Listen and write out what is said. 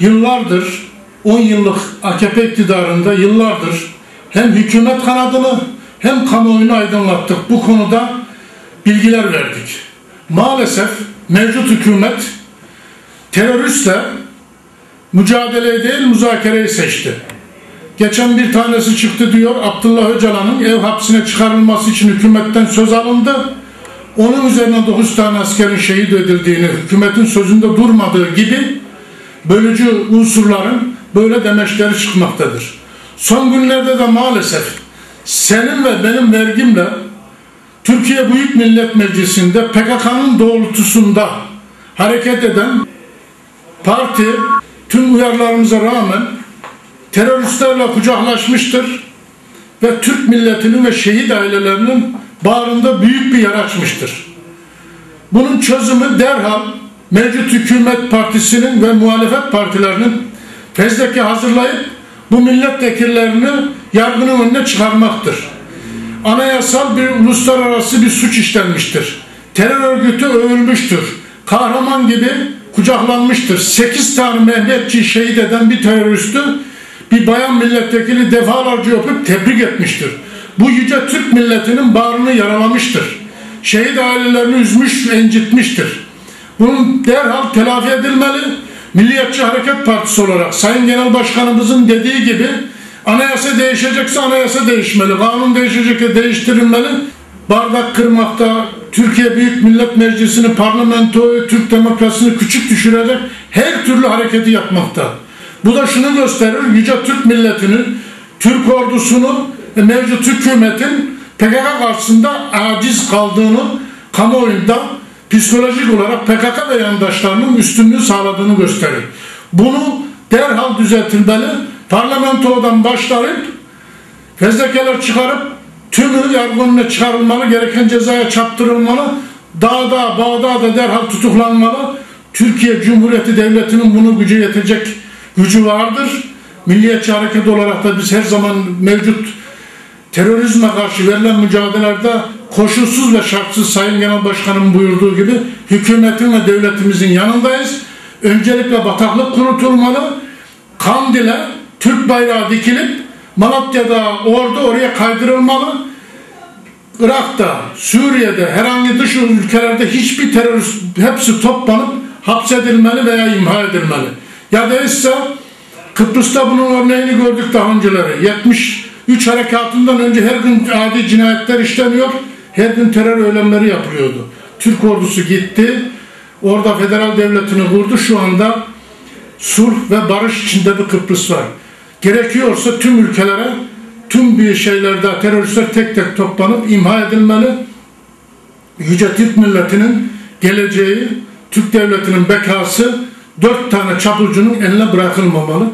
yıllardır 10 yıllık AKP iktidarında yıllardır hem hükümet kanadını hem kamuoyunu aydınlattık. Bu konuda bilgiler verdik. Maalesef mevcut hükümet teröristle mücadeleyi değil müzakereyi seçti. Geçen bir tanesi çıktı diyor Abdullah Öcalan'ın ev hapsine çıkarılması için hükümetten söz alındı. Onun üzerine 9 tane askerin şehit edildiğini, hükümetin sözünde durmadığı gibi bölücü unsurların böyle demeçleri çıkmaktadır. Son günlerde de maalesef senin ve benim vergimle Türkiye Büyük Millet Meclisi'nde PKK'nın doğrultusunda hareket eden parti tüm uyarılarımıza rağmen teröristlerle kucaklaşmıştır ve Türk milletinin ve şehit ailelerinin bağrında büyük bir yer açmıştır. Bunun çözümü derhal mevcut hükümet partisinin ve muhalefet partilerinin fezleke hazırlayıp bu milletvekillerini yargının önüne çıkarmaktır. Anayasal bir uluslararası bir suç işlenmiştir. Terör örgütü övülmüştür. Kahraman gibi kucaklanmıştır. Sekiz tane Mehmetçi şehit eden bir teröristü bir bayan milletvekili defalarca öpüp tebrik etmiştir. Bu yüce Türk milletinin bağrını yaralamıştır. Şehit ailelerini üzmüş incitmiştir. Bunun derhal telafi edilmeli. Milliyetçi Hareket Partisi olarak Sayın Genel Başkanımızın dediği gibi anayasa değişecekse anayasa değişmeli. Kanun değişecekse değiştirilmeli. Bardak kırmakta, Türkiye Büyük Millet Meclisi'ni, parlamentoyu, Türk demokrasisini küçük düşürecek her türlü hareketi yapmakta. Bu da şunu gösterir, Yüce Türk milletinin, Türk ordusunu ve mevcut hükümetin PKK karşısında aciz kaldığını kamuoyunda psikolojik olarak PKK ve yandaşlarının üstünlüğü sağladığını gösterir. Bunu derhal düzeltilmeli. Parlamentodan başlayıp fezlekeler çıkarıp tümü yargı çıkarılmalı, gereken cezaya çarptırılmalı, dağda, bağda da derhal tutuklanmalı. Türkiye Cumhuriyeti Devleti'nin bunu gücü yetecek gücü vardır. Milliyetçi hareket olarak da biz her zaman mevcut terörizme karşı verilen mücadelelerde koşulsuz ve şartsız Sayın Genel Başkanım buyurduğu gibi hükümetin ve devletimizin yanındayız. Öncelikle bataklık kurutulmalı. Kandil'e Türk bayrağı dikilip Malatya'da ordu oraya kaydırılmalı. Irak'ta, Suriye'de, herhangi dış ülkelerde hiçbir terörist hepsi toplanıp hapsedilmeli veya imha edilmeli. Ya da ise Kıbrıs'ta bunun örneğini gördük daha önceleri. 73 harekatından önce her gün adi cinayetler işleniyor. Her gün terör eylemleri yapılıyordu. Türk ordusu gitti. Orada federal devletini kurdu. Şu anda sulh ve barış içinde bir Kıbrıs var. Gerekiyorsa tüm ülkelere tüm bir şeylerde teröristler tek tek toplanıp imha edilmeli. Yüce Türk milletinin geleceği, Türk devletinin bekası dört tane çapulcunun eline bırakılmamalı.